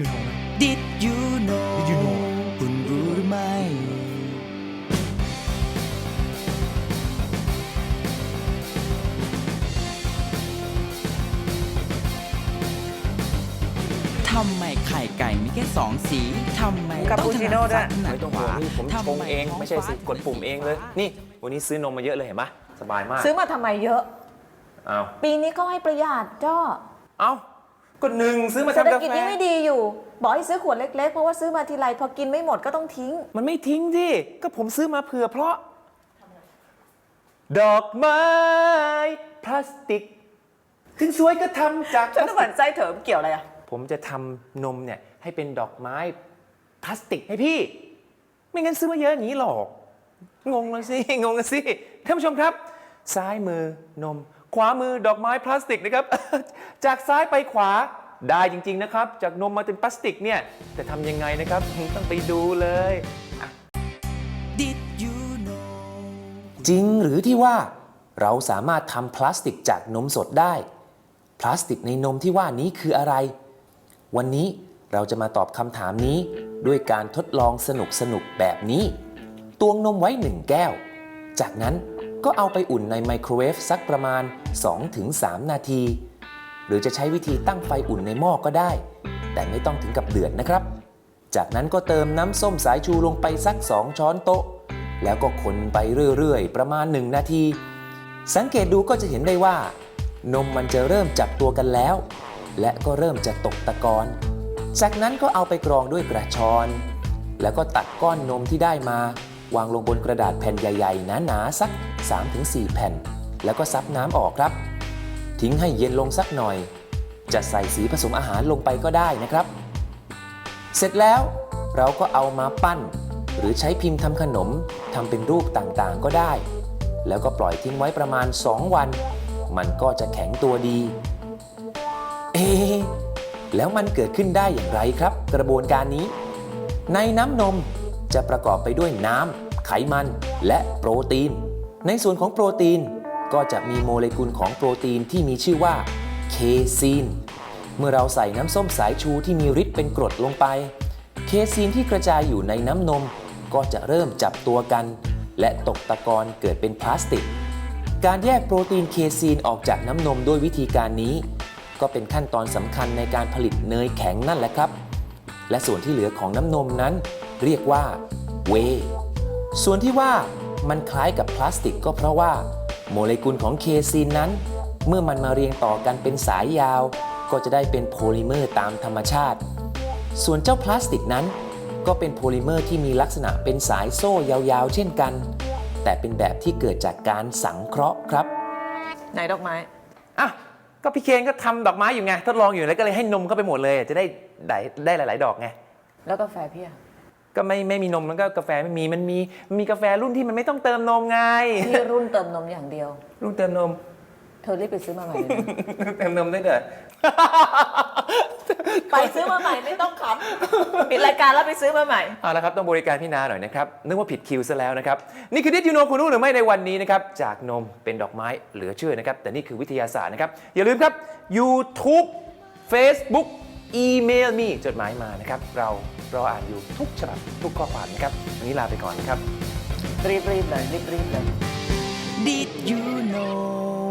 you know นะ Did you know Did you know คุณรู้หรือไม่ ทำไมไข่ไก่มีแค่สองสี ทำไมคาปูชิโน่ด้วย ต้องถนัไม่ต้องขห่ววางนี่ผมชงเองไม่ใช่สิกดปุ่มเองเลย นี่ วันนี้ซื้อนมมาเยอะเลยเห็นปะสบายมากซื้อมาทำไมเยอะอ้าวปีนี้ก็ให้ประหยัดจ้อเอ้า ก็หนึ่งซื้อมาเศรษฐทำกากิจแฟยังไม่ดีอยู่ บอกให้ซื้อขวดเล็กๆ เพราะว่าซื้อมาทีไรพอกินไม่หมดก็ต้องทิ้ง มันไม่ทิ้งดิก็ผมซื้อมาเผื่อเพราะ ดอกไม้ พลาสติก ถึงสวยก็ทำจากพฉันลาก็สเหมืติอกนไส้เถิมเกี่ยวอะไรอะผมจะทำนมเนี่ย ให้เป็นดอกไม้ พลาสติกให้พี่ ไม่งั้นซื้อมาเยอะอย่างนี้หรอก งงแล้วสิ งงแล้วสิ ท่านผู้ชมครับ ซ้ายมือนม ขวามือดอกไม้พลาสติกนะครับ จากซ้ายไปขวา ได้จริง ๆ นะครับ จากนมมาเป็นพลาสติกเนี่ยจะทำยังไงนะครับต้องไปดูเลย Did you know จริงหรือที่ว่าเราสามารถทำพลาสติกจากนมสดได้ พลาสติกในนมที่ว่านี้คืออะไร วันนี้เราจะมาตอบคำถามนี้ ด้วยการทดลองสนุกๆแบบนี้ ตวงนมไว้1แก้ว จากนั้นก็เอาไปอุ่นในไมโครเวฟสักประมาณ 2-3 นาที หรือจะใช้วิธีตั้งไฟอุ่นในหม้อก็ได้ แต่ไม่ต้องถึงกับเดือดนะครับ จากนั้นก็เติมน้ำส้มสายชูลงไปสัก 2 ช้อนโต๊ะ แล้วก็คนไปเรื่อยๆ ประมาณ 1 นาที สังเกตดูก็จะเห็นได้ว่า นมมันจะเริ่มจับตัวกันแล้ว และก็เริ่มจะตกตะกอนจากนั้นก็เอาไปกรองด้วยกระชอน แล้วก็ตัดก้อนนมที่ได้มา วางลงบนกระดาษแผ่นใหญ่ๆหนาๆสัก 3-4 แผ่น แล้วก็ซับน้ำออกครับ ทิ้งให้เย็นลงสักหน่อย จะใส่สีผสมอาหารลงไปก็ได้นะครับ เสร็จแล้วเราก็เอามาปั้น หรือใช้พิมพ์ทำขนมทำเป็นรูปต่างๆก็ได้ แล้วก็ปล่อยทิ้งไว้ประมาณ 2 วัน มันก็จะแข็งตัวดี เอะแล้วมันเกิดขึ้นได้อย่างไรครับ กระบวนการนี้ ในน้ำนมจะประกอบไปด้วยน้ำไขมันและโปรตีน ในส่วนของโปรตีน ก็จะมีโมเลกุลของโปรตีนที่มีชื่อว่าเคซีน เมื่อเราใส่น้ำส้มสายชูที่มีฤทธิ์เป็นกรดลงไป เคซีนที่กระจายอยู่ในน้ำนม ก็จะเริ่มจับตัวกัน และตกตะกอนเกิดเป็นพลาสติก การแยกโปรตีนเคซีนออกจากน้ำนมด้วยวิธีการนี้ ก็เป็นขั้นตอนสำคัญในการผลิตเนยแข็งนั่นแหละครับ และส่วนที่เหลือของน้ำนมนั้น เรียกว่าเวส่วนที่ว่ามันคล้ายกับพลาสติกก็เพราะว่า โมเลกุลของเคซีนนั้น เมื่อมันมาเรียงต่อกันเป็นสายยาว ก็จะได้เป็นโพลิเมอร์ตามธรรมชาติ ส่วนเจ้าพลาสติกนั้น ก็เป็นโพลิเมอร์ที่มีลักษณะเป็นสายโซ่ยาวๆ เช่นกัน แต่เป็นแบบที่เกิดจากการสังเคราะห์ครับไหนดอกไม้อะก็พี่เคนก็ทำดอกไม้อยู่ไง ทดลองอยู่แล้วก็เลยให้นมเข้าไปหมดเลย จะได้ได้ได้หลาย ๆ ดอกไง แล้วกาแฟพี่อะ ก็ไม่ไม่มีนมแล้วก็กาแฟไม่มีมันมีมันมีกาแฟรุ่นที่มันไม่ต้องเติมนมไงพี่รุ่นเติมนมอย่างเดียว รุ่นเติมนม เธอรีบไปซื้อมาใหม่เลยนะเติมนมได้เด้อ ไปซื้อมาใหม่ไม่ต้องขำปิดรายการแล้วไปซื้อมาใหม่ เอาละครับ ต้องบริการพี่นาหน่อยนะครับ นึกว่าผิดคิวซะแล้วนะครับ นี่คือดิจิโนคุณรู้หรือไม่ในวันนี้นะครับ จากนมเป็นดอกไม้เหลือเชื่อนะครับ แต่นี่คือวิทยาศาสตร์นะครับ อย่าลืมครับ YouTube Facebook อีเมลมีจดหมายมานะครับ เรารออ่านอยู่ทุกฉบับทุกข้อความนะครับ วันนี้ลาไปก่อนนะครับ รีบๆเลยรีบๆเลย Did you know